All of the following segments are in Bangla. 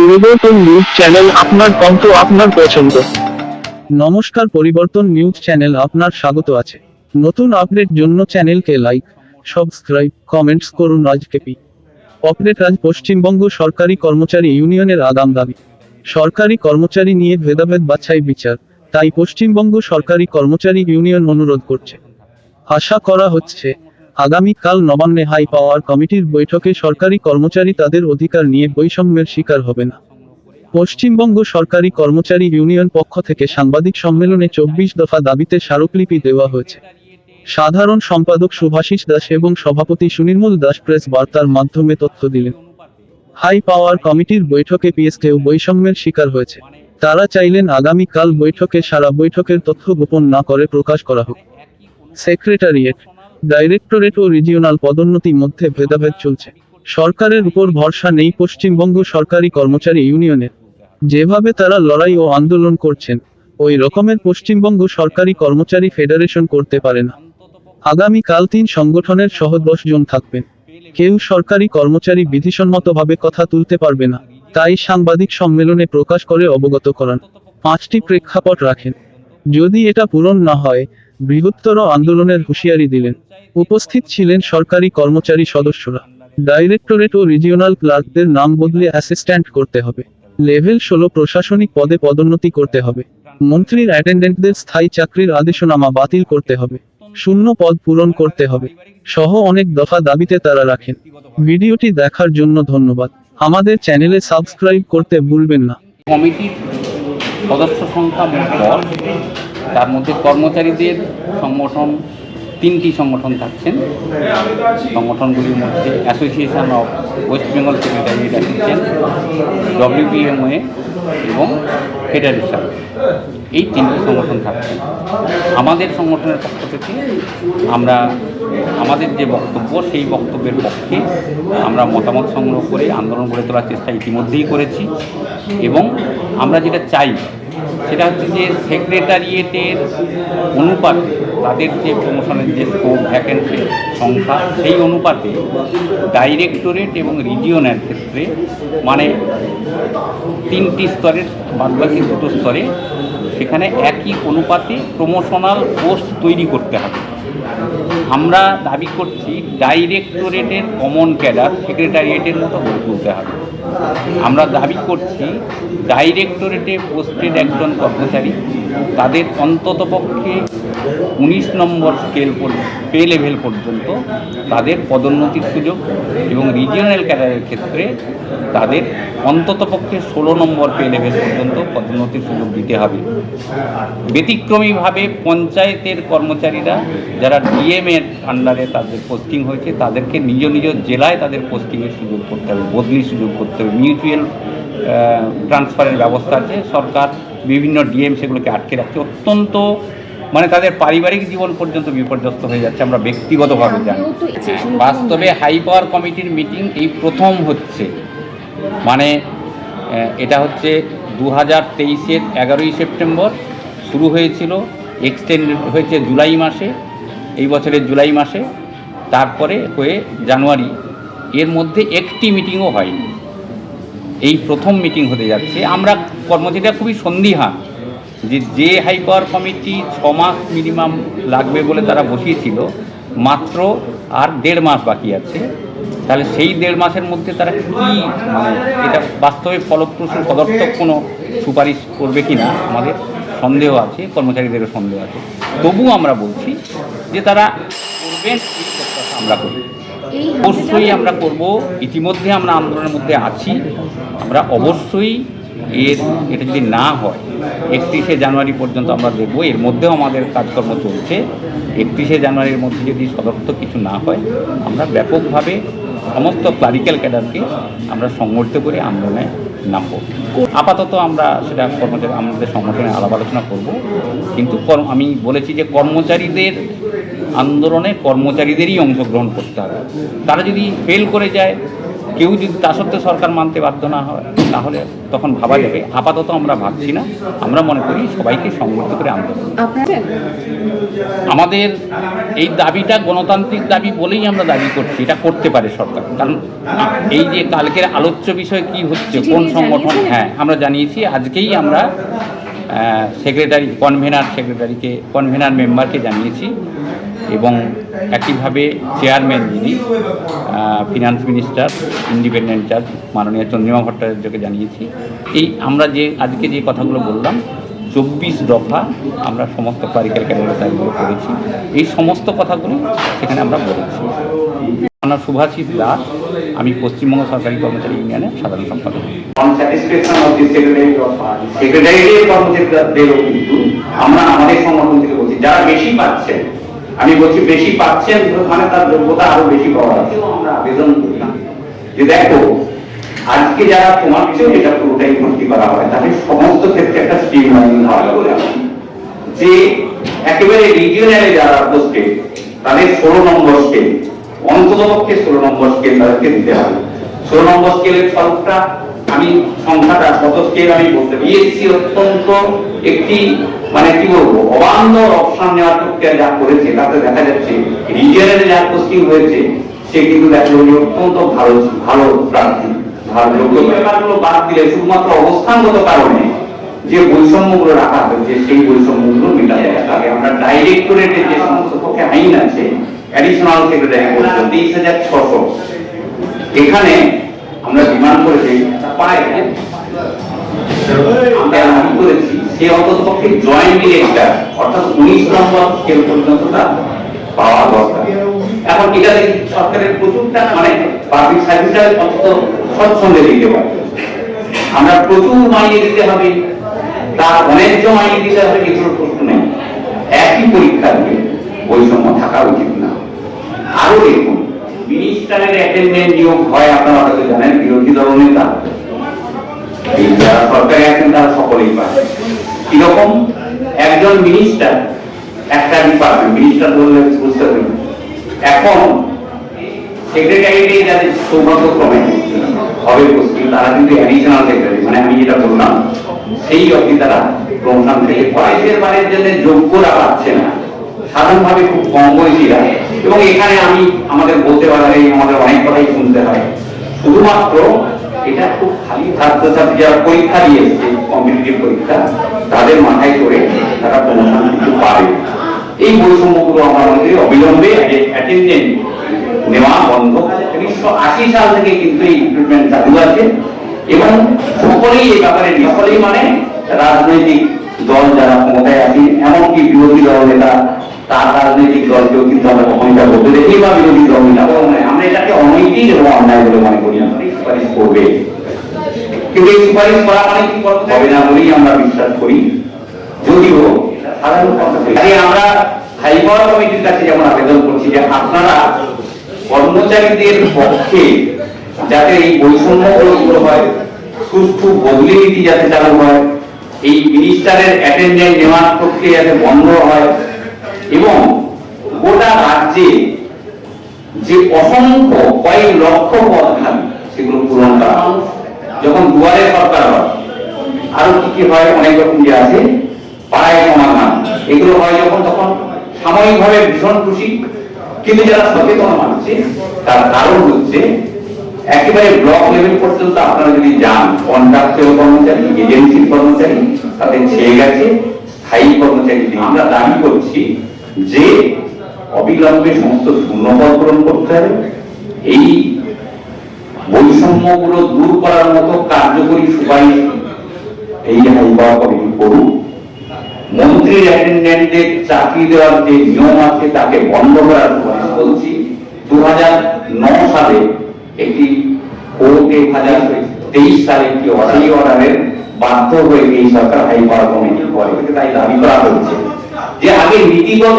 পরিবর্তন নিউজ চ্যানেল আপনার কণ্ঠ আপনার পছন্দ। নমস্কার পরিবর্তন নিউজ চ্যানেল, আপনার স্বাগত আছে। নতুন আপডেট জন্য চ্যানেলকে লাইক, সাবস্ক্রাইব, কমেন্টস করুন আজকে পি। অপডেট আজ পশ্চিমবঙ্গ সরকারি কর্মচারী ইউনিয়নের আগাম দাবি। সরকারি কর্মচারী নিয়ে ভেদাভেদ বাছাই বিচার, তাই পশ্চিমবঙ্গ সরকারি কর্মচারী ইউনিয়ন অনুরোধ করছে। আশা করা হচ্ছে আগামীকাল নবান্নে হাই পাওয়ার কমিটির বৈঠকে সরকারি কর্মচারী তাদের অধিকার নিয়ে বৈষম্যের শিকার হবে না। পশ্চিমবঙ্গ সরকারি কর্মচারী ইউনিয়ন পক্ষ থেকে সাংবাদিক সম্মেলনে চব্বিশ দফা দাবিতে স্মারকলিপি দেওয়া হয়েছে। সাধারণ সম্পাদক সুভাষিস দাস এবং সভাপতি সুনির্মল দাস প্রেস বার্তার মাধ্যমে তথ্য দিলেন। হাই পাওয়ার কমিটির বৈঠকে পিএসকেও বৈষম্যের শিকার হয়েছে। তারা চাইলেন আগামীকাল বৈঠকে সারা বৈঠকের তথ্য গোপন না করে প্রকাশ করা হোক। সেক্রেটারিয়েট ডাইরেক্টরেট ও রিজিওনাল পদোন্নতি মধ্যে ভেদাভেদ চলছে। সরকারের উপর ভরসা নেই পশ্চিমবঙ্গ সরকারি কর্মচারী ইউনিয়নের। যেভাবে তারা লড়াই ও আন্দোলন করছেন, ওই রকমের পশ্চিমবঙ্গ সরকারি কর্মচারী ফেডারেশন করতে পারে না। আগামীকাল তিন সংগঠনের সহ দশ জন থাকবেন। কেউ সরকারি কর্মচারী বিধিসম্মতভাবে কথা তুলতে পারবে না, তাই সাংবাদিক সম্মেলনে প্রকাশ করে অবগত করান। পাঁচটি প্রেক্ষাপট রাখেন। যদি এটা পূরণ না হয়, বৃহত্তর আন্দোলনের হুঁশিয়ারি দিলেন। উপস্থিত ছিলেন সরকারি কর্মচারী সদস্যরা। ডাইরেক্টরেট ও রিজিওনাল ক্লার্কদের নাম বদলে অ্যাসিস্ট্যান্ট করতে হবে। লেভেল ষোলো প্রশাসনিক পদে পদোন্নতি করতে হবে। মন্ত্রীর অ্যাটেন্ডেন্টদের স্থায়ী চাকরির আদেশনামা বাতিল করতে হবে। শূন্য পদ পূরণ করতে হবে। সহ অনেক দফা দাবিতে তারা রাখেন। ভিডিওটি দেখার জন্য ধন্যবাদ। আমাদের চ্যানেলে সাবস্ক্রাইব করতে ভুলবেন না। কমিটির সদস্য সংখ্যা তার মধ্যে কর্মচারীদের সংগঠন তিনটি সংগঠন থাকছেন। সংগঠনগুলির মধ্যে association of West Bengal secretariat assistant WPMOA এবং ফেডারেশন এই তিনটি সংগঠন থাকছেন। আমাদের সংগঠনের পক্ষ থেকে আমরা আমাদের যে বক্তব্য, সেই বক্তব্যের পক্ষে আমরা মতামত সংগ্রহ করে, আন্দোলন গড়ে তোলার চেষ্টা ইতিমধ্যেই করেছি এবং আমরা যেটা চাই সেটা হচ্ছে যে সেক্রেটারিয়েটের অনুপাতে তাদের যে প্রমোশনের যে স্কোপ ভ্যাকেন্সি সংখ্যা, সেই অনুপাতে ডাইরেক্টরেট এবং রিজিওনের ক্ষেত্রে মানে তিনটি স্তরের বাদবাকি দুটো স্তরে সেখানে একই অনুপাতে প্রমোশনাল পোস্ট তৈরি করতে হবে। আমরা দাবি করছি ডাইরেক্টরেটের কমন ক্যাডার, সেক্রেটারিয়েটের মতো গড়ে তুলতে হবে। আমরা দাবি করছি, ডাইরেক্টরেটে পোস্টেড একজন কর্মচারী তাদের অন্ততপক্ষে উনিশ নম্বর স্কেল পে লেভেল পর্যন্ত তাদের পদোন্নতির সুযোগ এবং রিজিওনাল ক্যাডারের ক্ষেত্রে তাদের অন্ততপক্ষে ষোলো নম্বর পে লেভেল পর্যন্ত পদোন্নতির সুযোগ দিতে হবে। ব্যতিক্রমীভাবে পঞ্চায়েতের কর্মচারীরা যারা ডিএম এর আন্ডারে তাদের পোস্টিং হয়েছে, তাদেরকে নিজ নিজ জেলায় তাদের পোস্টিংয়ের সুযোগ করতে হবে, বদলির সুযোগ করতে হবে। মিউচুয়াল ট্রান্সফারের ব্যবস্থা আছে, সরকার বিভিন্ন ডিএম সেগুলোকে আটকে রাখছে। অত্যন্ত মানে তাদের পারিবারিক জীবন পর্যন্ত বিপর্যস্ত হয়ে যাচ্ছে আমরা ব্যক্তিগতভাবে জানি। বাস্তবে হাই পাওয়ার কমিটির মিটিং এই প্রথম হচ্ছে। মানে এটা হচ্ছে দু হাজার তেইশের এগারোই সেপ্টেম্বর শুরু হয়েছিল এক্সটেন্ড হয়েছে জুলাই মাসে এই বছরের জুলাই মাসে তারপরে হয়ে জানুয়ারি। এর মধ্যে একটি মিটিংও হয়নি। এই প্রথম মিটিং হতে যাচ্ছে। আমরা কর্মচারীরা খুবই সন্দিহান যে যে হাই পাওয়ার কমিটি ছ মাস মিনিমাম লাগবে বলে তারা বসিয়েছিল, মাত্র আর দেড় মাস বাকি আছে। তাহলে সেই দেড় মাসের মধ্যে তারা কি মানে এটা বাস্তবে ফলপ্রসূ পদার্থক কোনো সুপারিশ করবে কি না আমাদের সন্দেহ আছে, কর্মচারীদেরও সন্দেহ আছে। তবু আমরা বলছি যে তারা করবেন আমরা করি। অবশ্যই আমরা করব। ইতিমধ্যে আমরা আন্দোলনের মধ্যে আছি। আমরা অবশ্যই এর, এটা যদি না হয়, একত্রিশে জানুয়ারি পর্যন্ত আমরা দেখব এর মধ্যেও আমাদের কাজকর্ম চলছে। একত্রিশে জানুয়ারির মধ্যে যদি সদর্থক কিছু না হয়, আমরা ব্যাপকভাবে সমস্ত ক্লারিক্যাল ক্যাডারকে আমরা সংগঠিত করে আন্দোলনে নামবো। আপাতত আমরা সেটা কর্মচারী, আমাদের সংগঠনে আলাপ আলোচনা করব। কিন্তু আমি বলেছি যে কর্মচারীদের আন্দোলনে কর্মচারীদেরই অংশগ্রহণ করতে হবে। তারা যদি ফেল করে যায় কেউ যদি তা সত্ত্বেও সরকার মানতে বাধ্য না হয় তাহলে তখন ভাবা যাবে আপাতত আমরা ভাবছি না। আমরা মনে করি সবাইকে সংগঠিত করে আনতে আমাদের এই দাবিটা গণতান্ত্রিক দাবি বলেই আমরা দাবি করছি এটা করতে পারে সরকার। কারণ এই যে কালকের আলোচ্য বিষয় কি হচ্ছে কোন সংগঠন? হ্যাঁ আমরা জানিয়েছি আজকেই আমরা সেক্রেটারি কনভেনার সেক্রেটারিকে কনভেনার মেম্বারকে জানিয়েছি এবং একইভাবে চেয়ারম্যান যিনি ফিনান্স মিনিস্টার ইন্ডিপেন্ডেন্ট জাজ মাননীয় চন্দ্রিমা ভট্টাচার্যকে জানিয়েছি। এই আমরা যে, আজকে যে কথাগুলো বললাম, চব্বিশ দফা আমরা সমস্ত ক্লারিক্যাল ক্যাডারগুলো করেছি। এই সমস্ত কথাগুলো সেখানে আমরা বলেছি। আমার সুভাষিস দাস আমি পশ্চিমবঙ্গ সরকারি কর্মচারী ইউনিয়নের সাধারণ সম্পাদক। কিন্তু আমরা আমাদের সংগঠন থেকে বলছি, যারা বেশি পাচ্ছেন, আমি বলছি বেশি পাচ্ছেন মানে তার যোগ্যতা আরও বেশি পাওয়া আছে আমরা আবেদন করি। যে দেখো, আজকে যারা তোমার চেয়েও এটা পুরোটাই ভর্তি করা হয় তাহলে সমস্ত ক্ষেত্রে একটা বলে যে একেবারে রিজিওনালে যারা তাদের ষোলো নম্বর স্কেল অন্ততপক্ষে ষোলো নম্বর স্কেল তাদেরকে দিতে হবে। ষোলো নম্বর স্কেলের ফলটা আমি সংখ্যাটা কত স্কেল আমি বলতে বিএসসি অত্যন্ত একটি মানে কি বলব, অবান্তর অপশন নেওয়ার প্রক্রিয়া যা করেছে, তাতে দেখা যাচ্ছে রিজিয়নালে যা পোস্টিং হয়েছে, সে কিন্তু দেখা যে অত্যন্ত ভালো ভালো প্রার্থী, ভালো ব্যাপারগুলো বাদ দিলে শুধুমাত্র অবস্থানগত কারণে যে বৈষম্যগুলো রাখা হয়েছে, সেই বৈষম্যগুলো মেটাতে হবে। আমরা ডাইরেক্টরেটের যে সমস্ত পক্ষে আইন আছে অ্যাডিশনাল সেক্রেটারি বলতে তেইশ হাজার ছশো। এখানে আমরা ডিমান্ড করেছি পায় আমরা দাবি করেছি সে অন্তত পক্ষে জয়েন্ট ডিরেক্টর অর্থাৎ উনিশ নম্বর স্কেল পর্যন্ত পাওয়া দরকার। এখন এটা দেখি সরকারের প্রচুর টাকা মানে পাবলিক সার্ভিসটা অন্তত স্বচ্ছন্দে দিতে পারে। আমরা প্রচুর মাইনে দিতে হবে তার অনেক মাইনে দিতে হবে এগুলোর প্রশ্ন নেই। একই পরীক্ষা দিয়ে বৈষম্য থাকা উচিত না। আরও দেখুন মিনিস্টারের অ্যাটেন্ডেন্ট নিয়োগ হয়, আপনারা হয়তো জানেন, বিরোধী দল নেতা। আছেন, তারা সকলেই পায়। কীরকম একজন মিনিস্টার একটা ডিপার্টমেন্ট মিনিস্টার বললে বুঝতে এখন সেক্রেটারিতে যাদের হবে তারা কিন্তু অ্যাডিশনাল সেক্রেটারি মানে আমি যেটা বললাম, সেই অবধি তারা প্রমোশন থেকে পয়সের বারের জন্য যোগ্যরা পাচ্ছে না। সাধারণভাবে খুব কম বয়সীরা এবং এখানে আমি আমাদের বলতে পারি আমাদের অনেক কথাই শুনতে হয়। শুধুমাত্র এটা খুব খালি ছাত্রছাত্রী যারা পরীক্ষা দিয়ে এসছে কম্পিটিটিভ পরীক্ষা, তাদের মাথায় করে তারা প্রমোশন কিছু পাবে। এই বৈষম্যগুলো আমরা করি অবিলম্বে নেওয়া বন্ধ। উনিশশো আশি সাল থেকে কিন্তু এই রিক্রুটমেন্ট চালু আছে। এবং সকলেই এই ব্যাপারে সকলেই মানে রাজনৈতিক দল যারা ক্ষমতায় আছে এমনকি বিরোধী দল নেতা তার রাজনৈতিক দলকেও কিন্তু আমরা কখনই তা বলতে দেখি বা বিরোধী দল আমরা এটাকে অন্যায় বলে মনে করি, আমরা সুপারিশ করবে। কিন্তু এই সুপারিশ করা মানে কি হবে না বলেই আমরা বিশ্বাস করি। যদিও আমরা কমিটির কাছে যেমন আবেদন করছি যে আপনারা কর্মচারীদের পক্ষে যাতে এই বৈষম্য হয়, সুষ্ঠু বদলি নীতি যাতে চালু হয়, এই মিনিস্টারের অ্যাটেন্ডেন্ট নেওয়ার প্রক্রিয়া যাতে বন্ধ হয় এবং গোটা রাজ্যে যে অসংখ্য কয়েক লক্ষ পদ খালি সেগুলো পূরণ করা যখন দুয়ারে সরকার হয়, আরও কি কি হয়, অনেক রকম যে আছে। পাড়ায় সমাধান এগুলো হয় যখন, তখন সাময়িকভাবে ভীষণ খুশি। কিন্তু যারা সচেতন মানছে তার কারণ হচ্ছে একেবারে ব্লক লেভেল পর্যন্ত আপনারা যদি যান কন্ট্রাকচুয়াল কর্মচারী এজেন্সির কর্মচারী, তাদের ছেয়ে গেছে, স্থায়ী কর্মচারী আমরা দাবি করছি যে অবিলম্বে সমস্ত শূন্যপদ পূরণ করতে হবে, এই বৈষম্যগুলো দূর করার মতো কার্যকরী সুপারিশ এই হাইপাওয়ার কমিটি করুক। মন্ত্রীর অ্যাটেন্ডেন্টদের চাকরি দেওয়ার যে নিয়ম আছে তাকে বন্ধ করার সুপারিশ বলছি দু সালে একটি কোর্টে হাজার তেইশ সালে একটি অর্ডারি অর্ডারের বাধ্য হয়ে এই সরকার হাইপাওয়ার কমিটি করে তাই দাবি করা হচ্ছে। যে আগে নীতিগত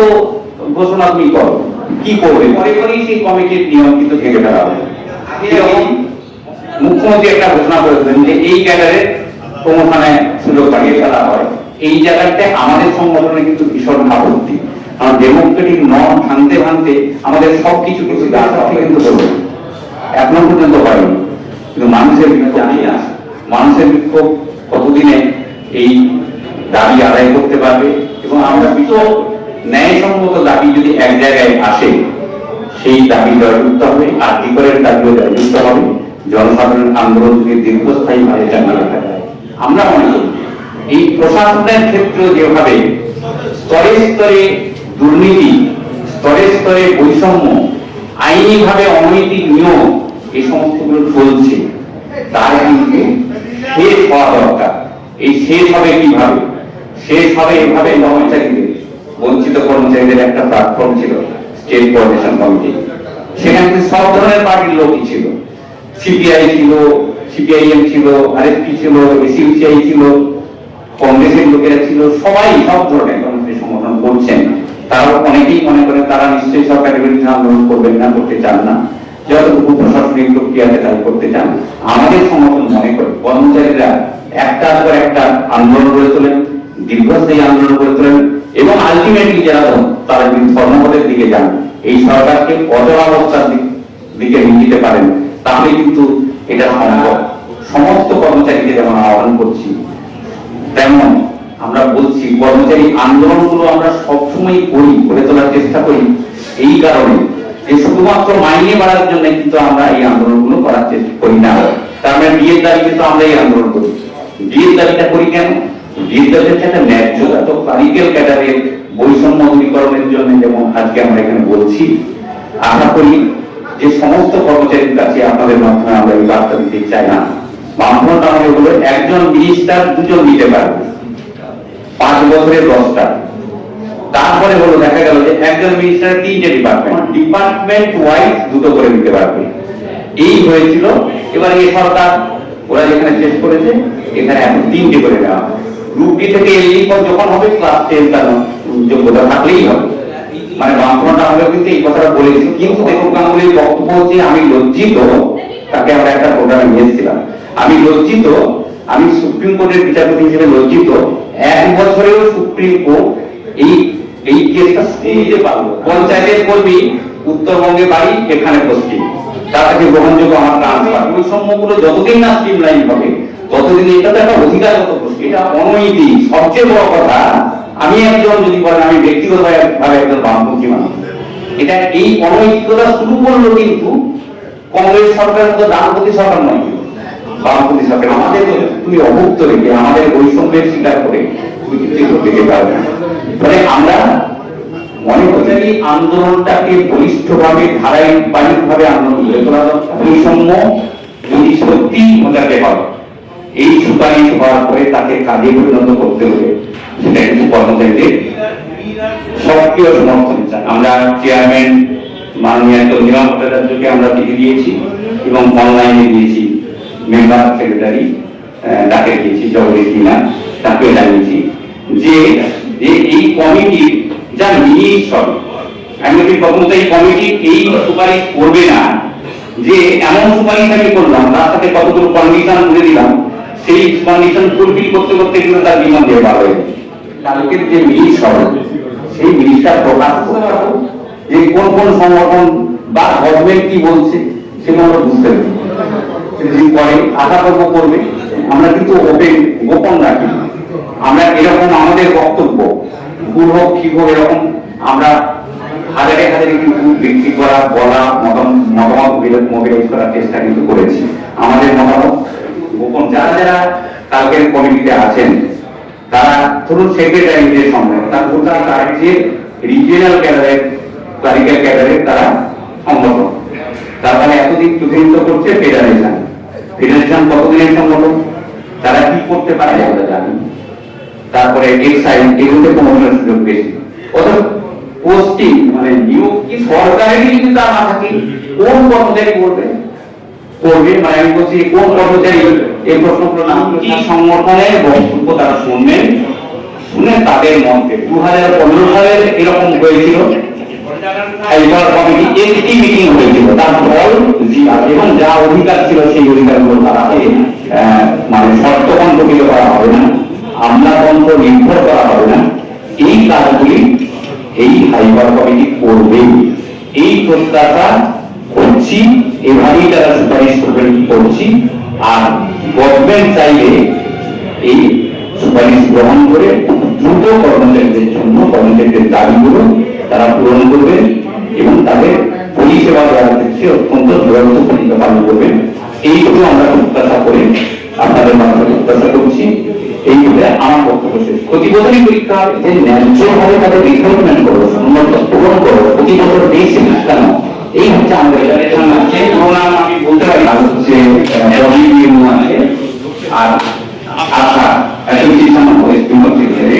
ঘোষণা তুমি করো কি করবে? পরে পরেই সেই কমিটির নিয়ম কিন্তু ভেঙে ফেলা হবে। মুখ্যমন্ত্রী একটা ঘোষণা করেছেন যে এই ক্যাডারের প্রমোশনে সুযোগ বাড়িয়ে ফেলা হয়। এই জায়গাতে আমাদের সংগঠনে কিন্তু ভীষণ আপত্তি কারণ ডেমোক্রেটিক নর্ম ভাঙতে ভাঙতে আমাদের সবকিছু কিছু কিছু গাছ কিন্তু হলো। এখনও পর্যন্ত হয়নি। কিন্তু মানুষের বিক্ষোভ জানি না। মানুষের বিক্ষোভ কতদিনে এই দাবি আদায় করতে পারবে? এবং আমরা বিশ্ব ন্যায়সম্মত দাবি যদি এক জায়গায় আসে, সেই দাবি জয়যুক্ত হবে, আর বিকরের দাবিও জয়যুক্ত হবে জনসাধারণ আন্দোলন যদি দীর্ঘস্থায়ী ভাবে চালিয়ে যায়। আমরা মনে করি, এই প্রশাসনের ক্ষেত্রে যেভাবে স্তরে স্তরে দুর্নীতি, স্তরে স্তরে বৈষম্য, আইনিভাবে অনৈতিক নিয়ম, এই সমস্তগুলো চলছে, তার কিন্তু শেষ হওয়া দরকার। এই শেষ হবে কীভাবে? শেষ হবে এভাবে কর্মচারীদের বঞ্চিত কর্মচারীদের একটা প্ল্যাটফর্ম ছিল স্টেট কোঅর্ডিনেশন কমিটি সেখানে সব ধরনের পার্টির লোকই ছিল। সিপিআই ছিল সিপিআইএম ছিল আরএসপি ছিল এসইউসিআই ছিল, কংগ্রেসের লোকেরা ছিল, সবাই সব ধরনের কর্মচারী সংগঠন করছেন। তারাও অনেকেই মনে করেন তারা নিশ্চয়ই সরকারের বিরুদ্ধে আন্দোলন করবেন না, করতে চান না। যতটুকু প্রশাসনিক প্রক্রিয়াতে তাই করতে চান। আমাদের সংগঠন মনে করে কর্মচারীরা একটার পর একটা আন্দোলন গড়ে তোলেন। দীর্ঘস্থায়ী আন্দোলন তোলেন এবং আলটিমেটলি যারা তারা যদি ধর্মপদের দিকে যান, এই সরকারকে অচলাবস্থার দিকে নিয়ে পারেন, তাহলে কিন্তু এটা সম্ভব। সমস্ত কর্মচারীকে যেমন আহ্বান করছি, তেমন আমরা বলছি, কর্মচারী আন্দোলনগুলো আমরা সবসময় করি করে তোলার চেষ্টা করি। এই কারণে যে শুধুমাত্র মাইনে বাড়ার জন্য কিন্তু আমরা এই আন্দোলনগুলো করার চেষ্টা করি না। তার মানে বিয়ের দাবি কিন্তু আমরা এই আন্দোলন করি। বিয়ের দাবিটা করি কেন? পাঁচ বছরে তারপরে হলো দেখা গেল যে একজন মিনিস্টার তিনটে ডিপার্টমেন্ট ডিপার্টমেন্ট ওয়াইজ দুটো করে দিতে পারবে। এই হয়েছিল। এবার এই সরকার, ওরা যেখানে শেষ করেছে, এখানে এখন তিনটে করে দেওয়া। থেকে পর যখন হবে ক্লাস টেন তার যোগ্যতা থাকলেই হবে। মানে আমাদের কিন্তু এই কথাটা বলেছিল কিন্তু দেখুন গাঙ্গুলির বক্তব্য আমি লজ্জিত তাকে আমরা একটা প্রোগ্রামে নিয়েছিলাম আমি লজ্জিত, আমি সুপ্রিম কোর্টের বিচারপতি হিসেবে লজ্জিত। এক বছরেও সুপ্রিম কোর্ট এই এই কেসটা পারল পঞ্চায়েতের কর্মী উত্তরবঙ্গে বাড়ি, এখানে পোস্টিং তার কাছে গ্রহণযোগ্য আমার ট্রান্সফার বৈষম্যগুলো যতদিন না স্ট্রিম লাইন হবে ততদিন এটা তো একটা অধিকারগত প্রশ্ন এটা অনৈতিক। সবচেয়ে বড় কথা, আমি একজন যদি বলেন, আমি ব্যক্তিগতভাবে একজন বামপন্থী মানুষ। এটা এই অনৈতিকতা শুরু করল কিন্তু কংগ্রেস সরকার তো সরকার নয়। বামপন্থী সরকার, আমাদের তুমি অভুক্ত রেখে, আমাদের বৈষম্যের স্বীকার করে তুমি এগুলো পারবে না। ফলে আমরা মনে করছি এই আন্দোলনটাকে বলিষ্ঠভাবে, ধারাবাহিকভাবে আন্দোলন গড়ে তোলা। বৈষম্য যদি সত্যি হয় এই সুপারিশ হওয়ার পরে তাকে কাজে পরিণত করতে হবে সেটা কিন্তু কর্মচারীদের সক্রিয় সমর্থন চাই। আমরা চেয়ারম্যান মাননীয় ভট্টাচার্যকে আমরা দিয়েছি এবং অনলাইনে দিয়েছি। মেম্বার সেক্রেটারি ডাকে দিয়েছি, জগদীশ মিনা, তাকেও জানিয়েছি যে যে এই কমিটি যা মিনিট হবে আমি কখনো এই কমিটি এই সুপারিশ করবে না, যে এমন সুপারিশ আমি করলাম, তার সাথে কতগুলো কন্ডিশন করে দিলাম সেই কন্ডিশন ফুলফিল করতে করতে কিন্তু তার বিমান দিয়ে বার হয়ে কালকের যে মিনিট হবে সেই মিনিটটা প্রকাশ করতে পারব যে কোন কোন সংগঠন বা গভর্নমেন্ট কি বলছে আমরা বুঝতে পারি করে আশা করব করবে। আমরা কিন্তু ওপেন গোপন রাখি। আমরা এরকম আমাদের বক্তব্য, ভুল হোক হোক, এরকম আমরা হাজারে হাজারে কিন্তু বিক্রি করা, বলা, মতামত মতামত মোবিলাইজ করার চেষ্টা কিন্তু করেছি। আমাদের মতামত গোপন যারা যারা কালকের কমিটিতে আছেন, তারা ধরুন সেক্রেটারি যে সম্মেলন, তার গোটা তার যে রিজিয়নাল ক্যাডারের ক্লারিক্যাল ক্যাডারের তারা সংগঠন তার মানে এতদিন প্রতিনিধিত্ব করছে ফেডারেশন ফেডারেশন কতদিনের সংগঠন তারা কি করতে পারে আমরা জানি। তারপরে এক্সাইজ এগুলোতে প্রমোশনের সুযোগ বেশি অথবা পোস্টিং মানে নিয়োগ কি সরকারেরই যদি তা না থাকে, কোন কর্মচারী করবে? করবে মানে আমি বলছি কোন কর্মচারী এই প্রশ্নগুলো না কি? সংগঠনের বক্তব্য তারা শুনবেন শুনে তাদের মধ্যে দু হাজার পনেরো সালের এরকম হয়েছিল। কমিটি একটি মিটিং হয়েছিল তার ফল এবং যা অধিকার ছিল সেই অধিকারগুলো মানে করা হবে না আমলাতন্ত্র নির্ভর করা হবে না। এই কাজগুলি এই কমিটি করবে এই প্রত্যাশা করছি। এভাবেই তারা সুপারিশ করবেন করছি। আর গভর্নমেন্ট চাইলে এই সুপারিশ গ্রহণ করে দ্রুত কর্মচারীদের জন্য কর্মচারীদের দাবিগুলো তারা পূরণ করবে এবং তাদের পরিষেবা দেওয়ার ক্ষেত্রে অত্যন্ত দূরত্ব ভূমিকা পালন করবে। এইটুকু আমরা প্রত্যাশা করে আপনাদের মাধ্যমে প্রত্যাশা করছি। এই বলে আমার বক্তব্য শেষ। প্রতি বছরই পরীক্ষা যে ন্যায্য ভাবে তাদের রিক্রুটমেন্ট করো সম্মত পূরণ করো প্রতি বছর বেশি কেন? এই হচ্ছে আমাদের লেখান আছে ওর আমি বলতে পারি না হচ্ছে রবি মিমু আছে। আর Asha association of West Bengal থেকে